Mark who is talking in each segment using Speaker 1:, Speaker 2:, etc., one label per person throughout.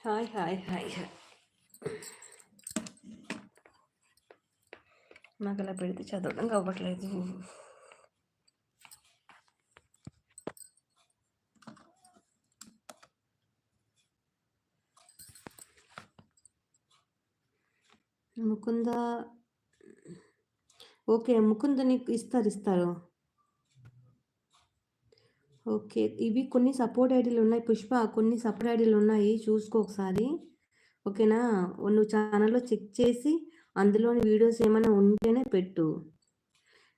Speaker 1: Hi hi hi. Hi నాకు అలా పెడితే చదవడం అవ్వట్లేదు ముకుంద ఓకే ముకుంద నీకు ఇస్తారు ఇస్తారు. ఓకే. ఇవి కొన్ని సపోర్ట్ ఐడీలు ఉన్నాయి. పుష్ప కొన్ని సపోర్ట్ ఐడీలు ఉన్నాయి. చూసుకో ఒకసారి. ఓకేనా? నువ్వు ఛానల్లో చెక్ చేసి అందులోని వీడియోస్ ఏమైనా ఉంటేనే పెట్టు.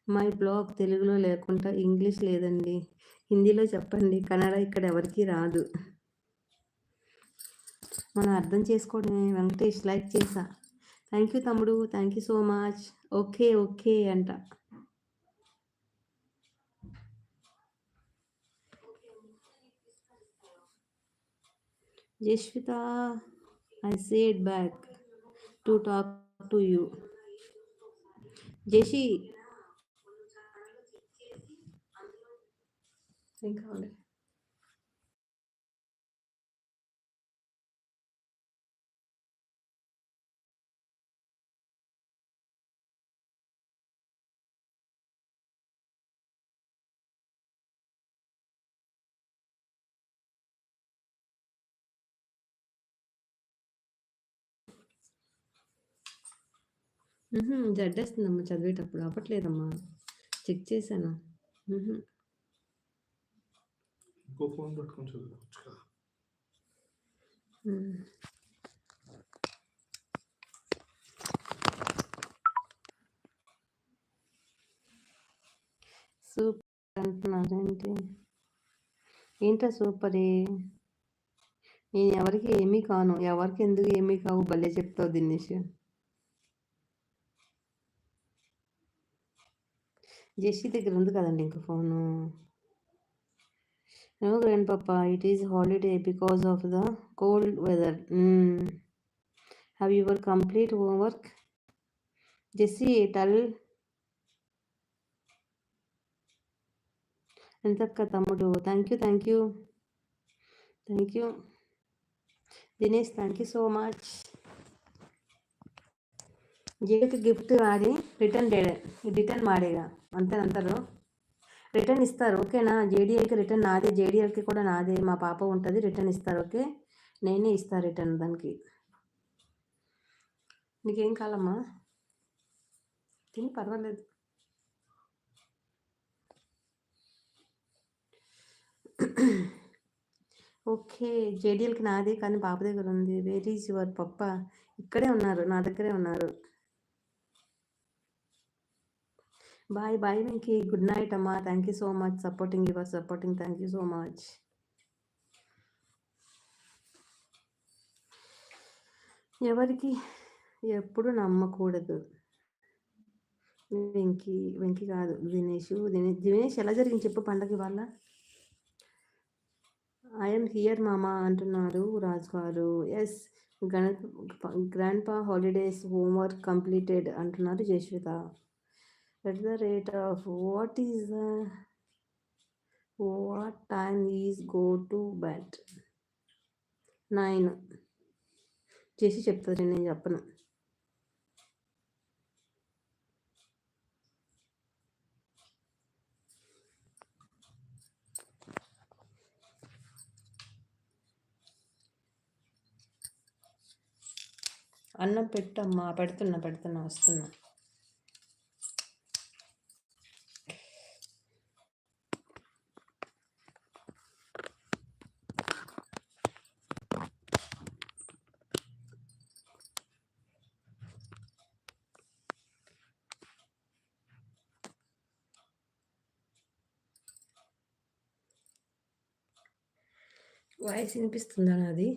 Speaker 1: మై బ్లాగ్ తెలుగులో లేకుండా ఇంగ్లీష్ లేదండి. హిందీలో చెప్పండి. కన్నడ ఇక్కడ ఎవరికి రాదు. మనం అర్థం చేసుకోవడమే. వెంకటేష్ లైక్ చేసా. థ్యాంక్ యూ తమ్ముడు. Thank you so much. Okay okay అంట. Jeshvita, I said back to talk to you. Jeshi. Think on. జడ్డేస్తుందమ్మా చదివేటప్పుడు. అవ్వట్లేదమ్మా. చెక్ చేశాను.
Speaker 2: ఇంకో ఫోన్ పట్టుకొని చదువుకోవచ్చు కదా.
Speaker 1: సూపర్ అంటున్నారేంటి? ఏంటా సూపరే? నేను ఎవరికి ఏమీ కాను. ఎవరికి ఎందుకు ఏమీ కావు? భలే చెప్తావు దినేష్. జెస్సీ దగ్గర ఉంది కదండి ఇంకా ఫోను. నో గ్రాండ్ పాప it is holiday because of the cold weather. Have your complete homework? Jessie టల్. ఎంతక్క తమ్ముడు? Thank you thank you. Thank you. Dinesh thank you so much. ಜೇಡಿಗೆ gift ಮಾಡಿ ರಿಟರ್ನ್ ಡೇಡೆ ರಿಟರ್ನ್ ಮಾಡೀಗ అంతే అంటారు రిటర్న్ ఇస్తారు ఓకేనా జేడీఐకి return నాదే జేడీఎల్కి కూడా నాదే మా పాప ఉంటుంది రిటర్న్ ఇస్తారు ఓకే నేనే ఇస్తాను రిటర్న్ దానికి నీకేం కాలమ్మా తిని పర్వాలేదు ఓకే జేడీఎల్కి నాదే కానీ పాప దగ్గర ఉంది వేర్ ఈజ్ యువర్ పప్ప ఇక్కడే ఉన్నారు నా దగ్గరే ఉన్నారు Bye bye Venky good night అమ్మా thank you so much supporting your supporting thank you so much ఎవరికి? ఎప్పుడు నమ్మకూడదు. వెంకీ వెంకీ కాదు దినేష్ దినేష్ దినేష్ ఎలా జరిగింది చెప్పు పండగ వాళ్ళ ఐఎమ్ హియర్ మామా అంటున్నారు రాజు గారు. ఎస్ గణ గ్రాండ్ పా హాలిడేస్ హోంవర్క్ కంప్లీటెడ్ అంటున్నారు Jayashwitha. At the rate of what is the what time is go to bed? Nine చేసి చెప్తారు నేను చెప్పను. అన్నం పెట్టమ్మా పెడుతున్నా పెడుతున్నా వస్తున్నా. వాయిస్ వినిపిస్తుందా నాది?